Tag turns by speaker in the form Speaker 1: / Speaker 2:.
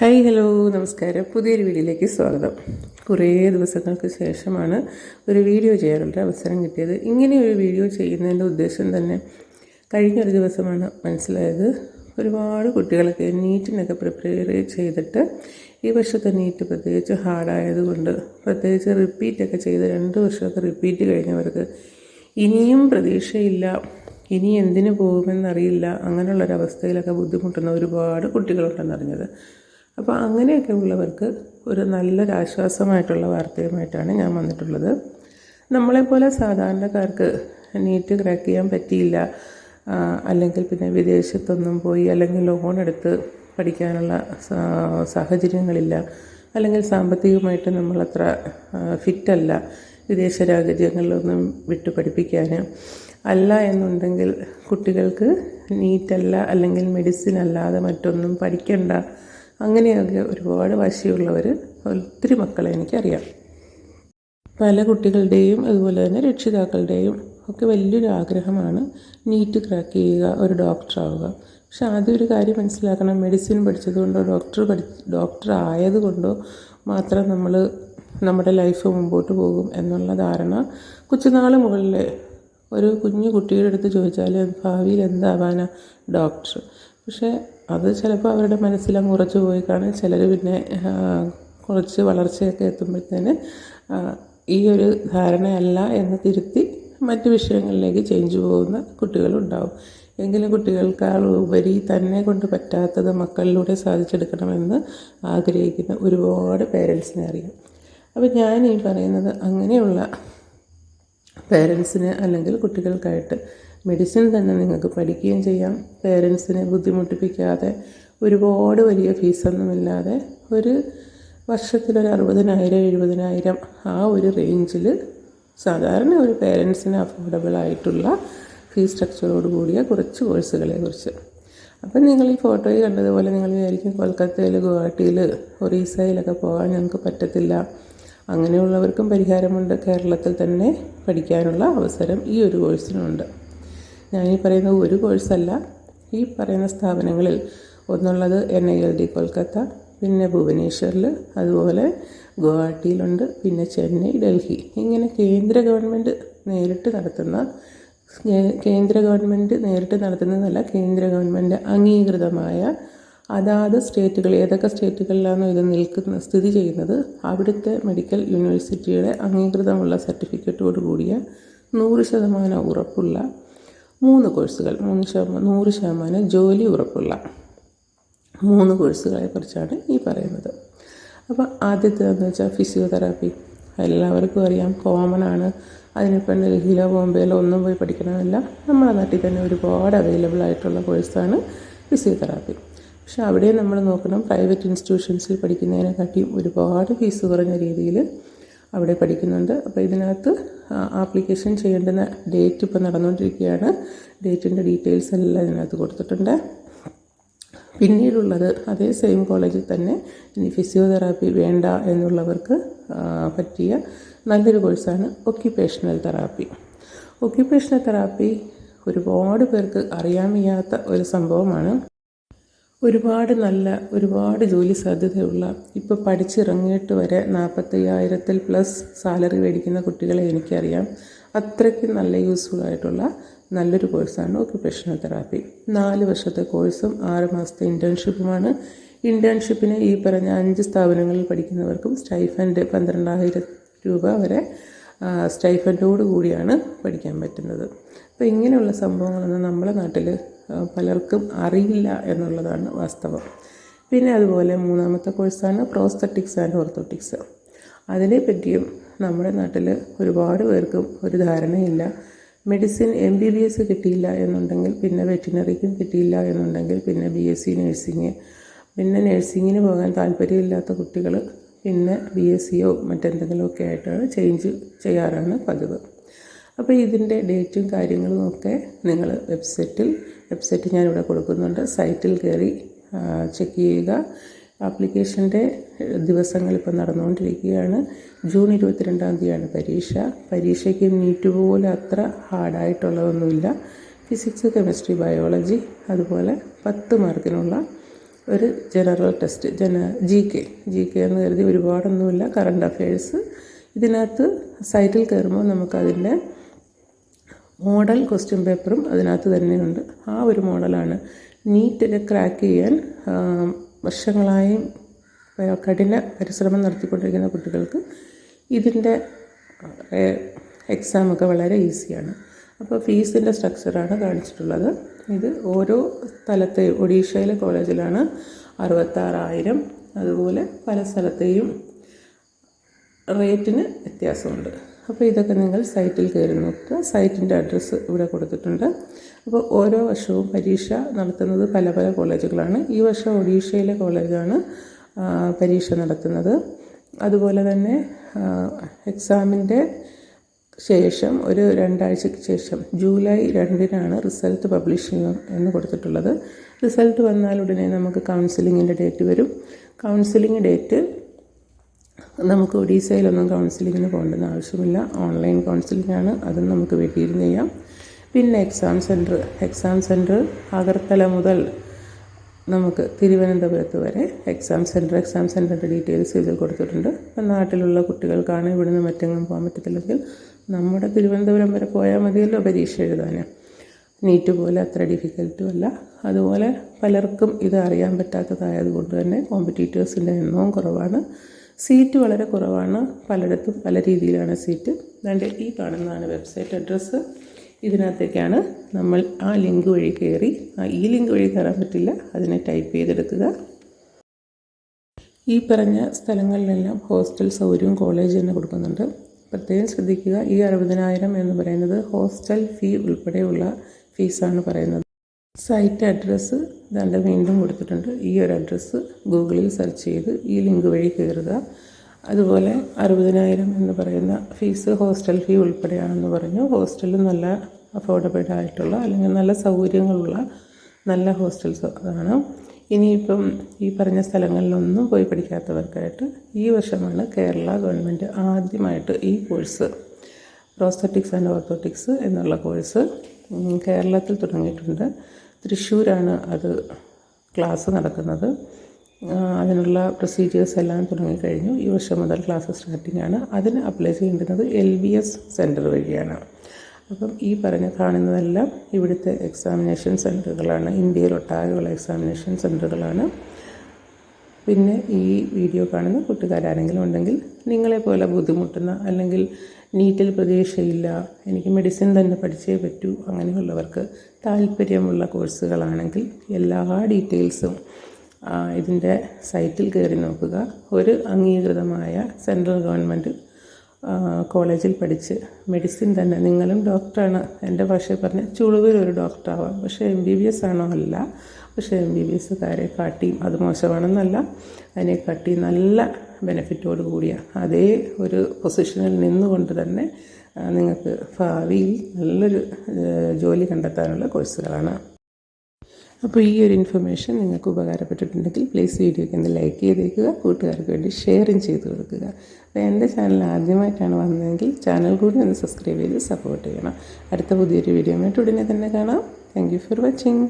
Speaker 1: Hi hello നമസ്കാരം. പുതിയൊരു വീഡിയോയിലേക്ക് സ്വാഗതം. കുറേ ദിവസങ്ങൾക്ക് ശേഷമാണ് ഒരു വീഡിയോ ചെയ്യാനുള്ള അവസരം കിട്ടിയത്. ഇങ്ങനെ ഒരു വീഡിയോ ചെയ്യുന്നതിന്റെ ഉദ്ദേശം തന്നെ കഴിഞ്ഞൊരു ദിവസമാണ് മനസ്സിലായത്. ഒരുപാട് കുട്ടികളൊക്കെ നീറ്റിനൊക്കെ പ്രിപ്പയർ ചെയ്തിട്ട് ഈ വർഷത്തെ നീറ്റ് പ്രത്യേകിച്ച് ഹാർഡായതുകൊണ്ട് പ്രത്യേകിച്ച് റിപ്പീറ്റൊക്കെ ചെയ്ത് രണ്ട് വർഷമൊക്കെ റിപ്പീറ്റ് കഴിഞ്ഞവർക്ക് ഇനിയും പ്രതീക്ഷയില്ല. ഇനി എന്തിനു പോകുമെന്നറിയില്ല. അങ്ങനെയുള്ളൊരവസ്ഥയിലൊക്കെ ബുദ്ധിമുട്ടുന്ന ഒരുപാട് കുട്ടികളുണ്ടെന്നറിഞ്ഞത്. അപ്പോൾ അങ്ങനെയൊക്കെ ഉള്ളവർക്ക് ഒരു നല്ലൊരാശ്വാസമായിട്ടുള്ള വാർത്തയുമായിട്ടാണ് ഞാൻ വന്നിട്ടുള്ളത്. നമ്മളെപ്പോലെ സാധാരണക്കാർക്ക് നീറ്റ് ക്രാക്ക് ചെയ്യാൻ പറ്റിയില്ല അല്ലെങ്കിൽ പിന്നെ വിദേശത്തൊന്നും പോയി അല്ലെങ്കിൽ ലോൺ എടുത്ത് പഠിക്കാനുള്ള സാഹചര്യങ്ങളില്ല അല്ലെങ്കിൽ സാമ്പത്തികമായിട്ട് നമ്മളത്ര ഫിറ്റല്ല വിദേശ രാജ്യങ്ങളിലൊന്നും വിട്ടു പഠിപ്പിക്കാൻ അല്ല എന്നുണ്ടെങ്കിൽ കുട്ടികൾക്ക് നീറ്റല്ല അല്ലെങ്കിൽ മെഡിസിൻ അല്ലാതെ മറ്റൊന്നും പഠിക്കണ്ട അങ്ങനെയൊക്കെ ഒരുപാട് വാശിയുള്ളവർ ഒത്തിരി മക്കളെ എനിക്കറിയാം. പല കുട്ടികളുടെയും അതുപോലെ തന്നെ രക്ഷിതാക്കളുടെയും ഒക്കെ വലിയൊരു ആഗ്രഹമാണ് നീറ്റ് ക്രാക്ക് ചെയ്യുക ഒരു ഡോക്ടറാവുക പക്ഷെ ആദ്യം ഒരു കാര്യം മനസ്സിലാക്കണം മെഡിസിൻ പഠിച്ചതുകൊണ്ടോ ഡോക്ടർ പഠി ഡോക്ടർ ആയതുകൊണ്ടോ മാത്രം നമ്മൾ നമ്മുടെ ലൈഫ് മുമ്പോട്ട് പോകും എന്നുള്ള ധാരണ കൊച്ചുനാൾ മുകളിലെ ഒരു കുഞ്ഞു കുട്ടിയുടെ അടുത്ത് ചോദിച്ചാൽ ഭാവിയിൽ എന്താവാനാ ഡോക്ടർ പക്ഷേ അത് ചിലപ്പോൾ അവരുടെ മനസ്സിലങ്ങ് ഉറച്ചു പോയി കാണും. ചിലർ പിന്നെ കുറച്ച് വളർച്ചയൊക്കെ എത്തുമ്പോഴത്തേന് ഈ ഒരു ധാരണയല്ല എന്ന് തിരുത്തി മറ്റ് വിഷയങ്ങളിലേക്ക് ചേഞ്ച് പോകുന്ന കുട്ടികളുണ്ടാവും. എങ്കിലും കുട്ടികൾക്കാൾ ഉപരി തന്നെ കൊണ്ട് പറ്റാത്തത് മക്കളിലൂടെ സാധിച്ചെടുക്കണമെന്ന് ആഗ്രഹിക്കുന്ന ഒരുപാട് പേരൻസിനെ അറിയാം. അപ്പോൾ ഞാൻ ഈ പറയുന്നത് അങ്ങനെയുള്ള പേരൻസിന് അല്ലെങ്കിൽ കുട്ടികൾക്കായിട്ട് മെഡിസിൻ തന്നെ നിങ്ങൾക്ക് പഠിക്കുകയും ചെയ്യാം. പേരൻസിനെ ബുദ്ധിമുട്ടിപ്പിക്കാതെ ഒരുപാട് വലിയ ഫീസൊന്നുമില്ലാതെ ഒരു വർഷത്തിലൊരു അറുപതിനായിരം എഴുപതിനായിരം ആ ഒരു റേഞ്ചിൽ സാധാരണ ഒരു പേരൻസിന് അഫോർഡബിൾ ആയിട്ടുള്ള ഫീസ് സ്ട്രക്ചറോട് കൂടിയ കുറച്ച് കോഴ്സുകളെ കുറിച്ച്. അപ്പം നിങ്ങൾ ഈ ഫോട്ടോയിൽ കണ്ടതുപോലെ നിങ്ങൾ വിചാരിക്കും കൊൽക്കത്തയിൽ ഗുവാഹട്ടിയിൽ ഒറീസയിലൊക്കെ പോകാൻ ഞങ്ങൾക്ക് പറ്റത്തില്ല. അങ്ങനെയുള്ളവർക്കും പരിഹാരമുണ്ട്. കേരളത്തിൽ തന്നെ പഠിക്കാനുള്ള അവസരം ഈ ഒരു കോഴ്സിനുണ്ട് ഞാനീ പറയുന്ന ഒരു കോഴ്സല്ല. ഈ പറയുന്ന സ്ഥാപനങ്ങളിൽ ഒന്നുള്ളത് N I L D Kolkata പിന്നെ ഭുവനേശ്വറിൽ അതുപോലെ ഗുവാഹട്ടിയിലുണ്ട് പിന്നെ ചെന്നൈ ഡൽഹി. ഇങ്ങനെ കേന്ദ്ര ഗവൺമെന്റ് നേരിട്ട് നടത്തുന്ന കേന്ദ്ര ഗവൺമെന്റ് നേരിട്ട് നടത്തുന്നതല്ല കേന്ദ്ര ഗവൺമെന്റ് അംഗീകൃതമായ അതാത് സ്റ്റേറ്റുകൾ ഏതൊക്കെ സ്റ്റേറ്റുകളിലാണോ ഇത് നിൽക്കുന്ന സ്ഥിതി ചെയ്യുന്നത് അവിടുത്തെ മെഡിക്കൽ യൂണിവേഴ്സിറ്റിയുടെ അംഗീകൃതമുള്ള സർട്ടിഫിക്കറ്റോട് കൂടിയ നൂറ് ശതമാനം ഉറപ്പുള്ള മൂന്ന് കോഴ്സുകൾ മൂന്ന് ശതമാനം നൂറ് ശതമാനം ജോലി ഉറപ്പുള്ള മൂന്ന് കോഴ്സുകളെ കുറിച്ചാണ് ഈ പറയുന്നത്. അപ്പോൾ ആദ്യത്തേതെന്ന് വെച്ചാൽ ഫിസിയോതെറാപ്പി എല്ലാവർക്കും അറിയാം കോമൺ ആണ്. അതിനിപ്പം ഡൽഹിയിലോ ബോംബെയിലോ ഒന്നും പോയി പഠിക്കണമെന്നില്ല. നമ്മുടെ നാട്ടിൽ തന്നെ ഒരുപാട് അവൈലബിൾ ആയിട്ടുള്ള കോഴ്സാണ് ഫിസിയോതെറാപ്പി പക്ഷെ അവിടെ നമ്മൾ നോക്കണം പ്രൈവറ്റ് ഇൻസ്റ്റിറ്റ്യൂഷൻസിൽ പഠിക്കുന്നതിനെക്കാട്ടിയും ഒരുപാട് ഫീസ് കുറഞ്ഞ രീതിയിൽ അവിടെ പഠിക്കുന്നുണ്ട്. അപ്പോൾ ഇതിനകത്ത് ആപ്ലിക്കേഷൻ ചെയ്യേണ്ടുന്ന ഡേറ്റ് ഇപ്പോൾ നടന്നുകൊണ്ടിരിക്കുകയാണ്. ഡേറ്റിന്റെ ഡീറ്റെയിൽസ് എല്ലാം ഇതിനകത്ത് കൊടുത്തിട്ടുണ്ട്. പിന്നീടുള്ളത് അതേ സെയിം കോളേജിൽ തന്നെ ഇനി ഫിസിയോതെറാപ്പി വേണ്ട എന്നുള്ളവർക്ക് പറ്റിയ നല്ലൊരു കോഴ്സാണ് ഒക്യുപ്പേഷണൽ തെറാപ്പി ഒക്യുപ്പേഷണൽ തെറാപ്പി ഒരുപാട് പേർക്ക് അറിയാൻ വയ്യാത്ത ഒരു സംഭവമാണ്. ഒരുപാട് നല്ല ഒരുപാട് ജോലി സാധ്യതയുള്ള ഇപ്പോൾ പഠിച്ചിറങ്ങിയിട്ട് വരെ നാൽപ്പത്തയ്യായിരത്തിൽ പ്ലസ് സാലറി മേടിക്കുന്ന കുട്ടികളെ എനിക്കറിയാം. അത്രയ്ക്ക് നല്ല യൂസ്ഫുൾ ആയിട്ടുള്ള നല്ലൊരു കോഴ്സാണ് ഒക്യുപ്പേഷണൽ തെറാപ്പി. നാല് വർഷത്തെ കോഴ്സും ആറ് മാസത്തെ ഇന്റേൺഷിപ്പുമാണ് ഇന്റേൺഷിപ്പിന് ഈ പറഞ്ഞ അഞ്ച് സ്ഥാപനങ്ങളിൽ പഠിക്കുന്നവർക്കും സ്റ്റൈഫൻഡ് പന്ത്രണ്ടായിരം രൂപ വരെ സ്റ്റൈഫൻഡോട് കൂടിയാണ് പഠിക്കാൻ പറ്റുന്നത്. അപ്പോൾ ഇങ്ങനെയുള്ള സംഭവങ്ങളൊന്നും നമ്മുടെ നാട്ടിൽ പലർക്കും അറിയില്ല എന്നുള്ളതാണ് വാസ്തവം. പിന്നെ അതുപോലെ മൂന്നാമത്തെ കോഴ്സാണ് പ്രോസ്തറ്റിക്സ് ആൻഡ് ഓർത്തോട്ടിക്സ്. അതിനെപ്പറ്റിയും നമ്മുടെ നാട്ടിൽ ഒരുപാട് പേർക്കും ഒരു ധാരണയില്ല. Medicine M B B S കിട്ടിയില്ല എന്നുണ്ടെങ്കിൽ പിന്നെ വെറ്റിനറിക്കും കിട്ടിയില്ല എന്നുണ്ടെങ്കിൽ പിന്നെ ബി എസ് സി നഴ്സിങ് പിന്നെ നഴ്സിങ്ങിന് പോകാൻ താല്പര്യമില്ലാത്ത കുട്ടികൾ പിന്നെ ബി എസ് സിയോ മറ്റെന്തെങ്കിലുമൊക്കെ ആയിട്ടാണ് ചേഞ്ച് ചെയ്യാറാണ് പതിവ്. അപ്പോൾ ഇതിന്റെ ഡേറ്റും കാര്യങ്ങളും ഒക്കെ നിങ്ങൾ വെബ്സൈറ്റിൽ വെബ്സൈറ്റ് ഞാനിവിടെ കൊടുക്കുന്നുണ്ട്. സൈറ്റിൽ കയറി ചെക്ക് ചെയ്യുക. ആപ്ലിക്കേഷന്റെ ദിവസങ്ങൾ ഇപ്പോൾ നടന്നുകൊണ്ടിരിക്കുകയാണ്. ജൂൺ ഇരുപത്തിരണ്ടാം തീയതിയാണ് പരീക്ഷ. പരീക്ഷയ്ക്ക് നീറ്റ് പോലെ അത്ര ഹാർഡായിട്ടുള്ളതൊന്നുമില്ല. ഫിസിക്സ് കെമിസ്ട്രി ബയോളജി അതുപോലെ പത്ത് മാർക്കിനുള്ള ഒരു ജനറൽ ടെസ്റ്റ് ജന ജി കെ. ജി കെ എന്ന് കരുതി ഒരുപാടൊന്നുമില്ല. Current affairs. ഇതിനകത്ത് സൈറ്റിൽ കയറുമ്പോൾ നമുക്കതിന്റെ മോഡൽ ക്വസ്റ്റ്യൻ പേപ്പറും അതിനകത്ത് തന്നെയുണ്ട്. ആ ഒരു മോഡലാണ് നീറ്റിൽ ക്രാക്ക് ചെയ്യാൻ വർഷങ്ങളായി കഠിന പരിശ്രമം നടത്തിക്കൊണ്ടിരിക്കുന്ന കുട്ടികൾക്ക് ഇതിന്റെ എക്സാമൊക്കെ വളരെ ഈസിയാണ്. അപ്പോൾ ഫീസിന്റെ സ്ട്രക്ചറാണ് കാണിച്ചിട്ടുള്ളത്. ഇത് ഓരോ സ്ഥലത്തെയും ഒഡീഷയിലെ കോളേജിലാണ് അറുപത്താറായിരം. അതുപോലെ പല സ്ഥലത്തെയും റേറ്റിന് വ്യത്യാസമുണ്ട്. അപ്പോൾ ഇതൊക്കെ നിങ്ങൾ സൈറ്റിൽ കയറി നോക്കുക. സൈറ്റിന്റെ അഡ്രസ്സ് ഇവിടെ കൊടുത്തിട്ടുണ്ട്. അപ്പോൾ ഓരോ വർഷവും പരീക്ഷ നടത്തുന്നത് പല പല കോളേജുകളാണ്. ഈ വർഷം ഒഡീഷയിലെ കോളേജാണ് പരീക്ഷ നടത്തുന്നത്. അതുപോലെ തന്നെ എക്സാമിന്റെ ശേഷം ഒരു രണ്ടാഴ്ചയ്ക്ക് ശേഷം ജൂലൈ രണ്ടിനാണ് റിസൾട്ട് പബ്ലിഷ് ചെയ്യുക എന്ന് കൊടുത്തിട്ടുള്ളത്. റിസൾട്ട് വന്നാൽ ഉടനെ നമുക്ക് കൗൺസിലിങ്ങിന്റെ ഡേറ്റ് വരും. കൗൺസിലിംഗ് ഡേറ്റ് നമുക്ക് ഒഡീസയിലൊന്നും കൗൺസിലിങ്ങിന് പോകേണ്ടെന്ന് ആവശ്യമില്ല. ഓൺലൈൻ കൗൺസിലിംഗ് ആണ്. അതും നമുക്ക് വീട്ടിലിരുന്ന് ചെയ്യാം. പിന്നെ exam centre exam centre Agartala മുതൽ നമുക്ക് തിരുവനന്തപുരത്ത് വരെ എക്സാം സെന്റർ എക്സാം സെന്ററിന്റെ ഡീറ്റെയിൽസ് ഇതിൽ കൊടുത്തിട്ടുണ്ട്. അപ്പം നാട്ടിലുള്ള കുട്ടികൾക്കാണ് ഇവിടുന്ന് മറ്റെങ്ങും പോകാൻ പറ്റത്തില്ലെങ്കിൽ നമ്മുടെ തിരുവനന്തപുരം വരെ പോയാൽ മതിയല്ലോ പരീക്ഷ എഴുതാൻ നീറ്റ് പോലെ അത്ര ഡിഫിക്കൽട്ടും അല്ല. അതുപോലെ പലർക്കും ഇത് അറിയാൻ പറ്റാത്തതായതുകൊണ്ട് തന്നെ കോമ്പറ്റീറ്റേഴ്സിന്റെ എണ്ണവും കുറവാണ്. സീറ്റ് വളരെ കുറവാണ്. പലയിടത്തും പല രീതിയിലാണ് സീറ്റ്. അതുകൊണ്ട് ഈ കാണുന്നതാണ് വെബ്സൈറ്റ് അഡ്രസ്സ്. ഇതിനകത്തേക്കാണ് നമ്മൾ ആ ലിങ്ക് വഴി കയറി. ആ ഈ ലിങ്ക് വഴി കയറാൻ പറ്റില്ല. അതിനെ ടൈപ്പ് ചെയ്തെടുക്കുക. ഈ പറഞ്ഞ സ്ഥലങ്ങളിലെല്ലാം ഹോസ്റ്റൽ സൗകര്യവും കോളേജ് തന്നെ കൊടുക്കുന്നുണ്ട്. പ്രത്യേകം ശ്രദ്ധിക്കുക. ഈ അറുപതിനായിരം എന്ന് പറയുന്നത് ഹോസ്റ്റൽ ഫീ ഉൾപ്പെടെയുള്ള ഫീസാണ് പറയുന്നത്. സൈറ്റ് അഡ്രസ്സ് ദണ്ട് വീണ്ടും കൊടുത്തിട്ടുണ്ട്. ഈ ഒരു അഡ്രസ്സ് ഗൂഗിളിൽ സെർച്ച് ചെയ്ത് ഈ ലിങ്ക് വഴി കയറുക. അതുപോലെ അറുപതിനായിരം എന്ന് പറയുന്ന ഫീസ് ഹോസ്റ്റൽ ഫീ ഉൾപ്പെടെയാണെന്ന് പറഞ്ഞു. ഹോസ്റ്റലിൽ നല്ല അഫോർഡബിൾ ആയിട്ടുള്ള അല്ലെങ്കിൽ നല്ല സൗകര്യങ്ങളുള്ള നല്ല ഹോസ്റ്റൽസ് ആണ് ഇനിയിപ്പം ഈ പറഞ്ഞ സ്ഥലങ്ങളിലൊന്നും പോയി പഠിക്കാത്തവർക്കായിട്ട് ഈ വർഷമാണ് കേരള ഗവൺമെന്റ് ആദ്യമായിട്ട് ഈ കോഴ്സ് പ്രോസ്തറ്റിക്സ് ആൻഡ് ഓർത്തോട്ടിക്സ് എന്നുള്ള കോഴ്സ് കേരളത്തിൽ തുടങ്ങിയിട്ടുണ്ട്. തൃശ്ശൂരാണ് അത് ക്ലാസ് നടക്കുന്നത്. അതിനുള്ള പ്രൊസീജിയേഴ്സ് എല്ലാം തുടങ്ങിക്കഴിഞ്ഞു. ഈ വർഷം മുതൽ ക്ലാസ് സ്റ്റാർട്ടിംഗ് ആണ്. അതിന് അപ്ലൈ ചെയ്യേണ്ടുന്നത് എൽ ബി എസ് സെന്റർ വഴിയാണ്. അപ്പം ഈ പറഞ്ഞ കാണുന്നതെല്ലാം ഇവിടുത്തെ എക്സാമിനേഷൻ സെന്ററുകളാണ് ഇന്ത്യയിലൊട്ടാകെയുള്ള എക്സാമിനേഷൻ സെന്ററുകളാണ് പിന്നെ ഈ വീഡിയോ കാണുന്ന കൂട്ടുകാരാരെങ്കിലും ഉണ്ടെങ്കിൽ നിങ്ങളെപ്പോലെ ബുദ്ധിമുട്ടുന്ന അല്ലെങ്കിൽ നീറ്റിൽ പ്രതീക്ഷയില്ല എനിക്ക് മെഡിസിൻ തന്നെ പഠിച്ചേ പറ്റൂ അങ്ങനെയുള്ളവർക്ക് താല്പര്യമുള്ള കോഴ്സുകളാണെങ്കിൽ എല്ലാ ഡീറ്റെയിൽസും ഇതിന്റെ സൈറ്റിൽ കയറി നോക്കുക. ഒരു അംഗീകൃതമായ സെൻട്രൽ ഗവൺമെന്റ് കോളേജിൽ പഠിച്ച് മെഡിസിൻ തന്നെ. നിങ്ങളും ഡോക്ടറാണ്. എന്റെ ഭാഷയിൽ പറഞ്ഞ ചുളുവിൽ ഒരു ഡോക്ടറാവാം. പക്ഷേ എം ബി ബി എസ് ആണോ അല്ല. പക്ഷേ എം ബി ബി എസ്സുകാരെ കാട്ടിയും അത് മോശമാണെന്നല്ല. അതിനെ കാട്ടി നല്ല ബെനിഫിറ്റോട് കൂടിയ അതേ ഒരു പൊസിഷനിൽ നിന്നുകൊണ്ട് തന്നെ നിങ്ങൾക്ക് ഭാവിയിൽ നല്ലൊരു ജോലി കണ്ടെത്താനുള്ള കോഴ്സുകളാണ് അപ്പോൾ ഈ ഒരു ഇൻഫർമേഷൻ നിങ്ങൾക്ക് ഉപകാരപ്പെട്ടിട്ടുണ്ടെങ്കിൽ പ്ലീസ് വീഡിയോയ്ക്ക് ഒന്ന് ലൈക്ക് ചെയ്തേക്കുക. കൂട്ടുകാർക്ക് വേണ്ടി ഷെയറും ചെയ്ത് കൊടുക്കുക. അപ്പോൾ എന്റെ ചാനൽ ആദ്യമായിട്ടാണ് വന്നതെങ്കിൽ ചാനൽ കൂടി ഒന്ന് സബ്സ്ക്രൈബ് ചെയ്ത് സപ്പോർട്ട് ചെയ്യണം. അടുത്ത പുതിയൊരു വീഡിയോ ആയിട്ട് ഉടനെ തന്നെ കാണാം. Thank for watching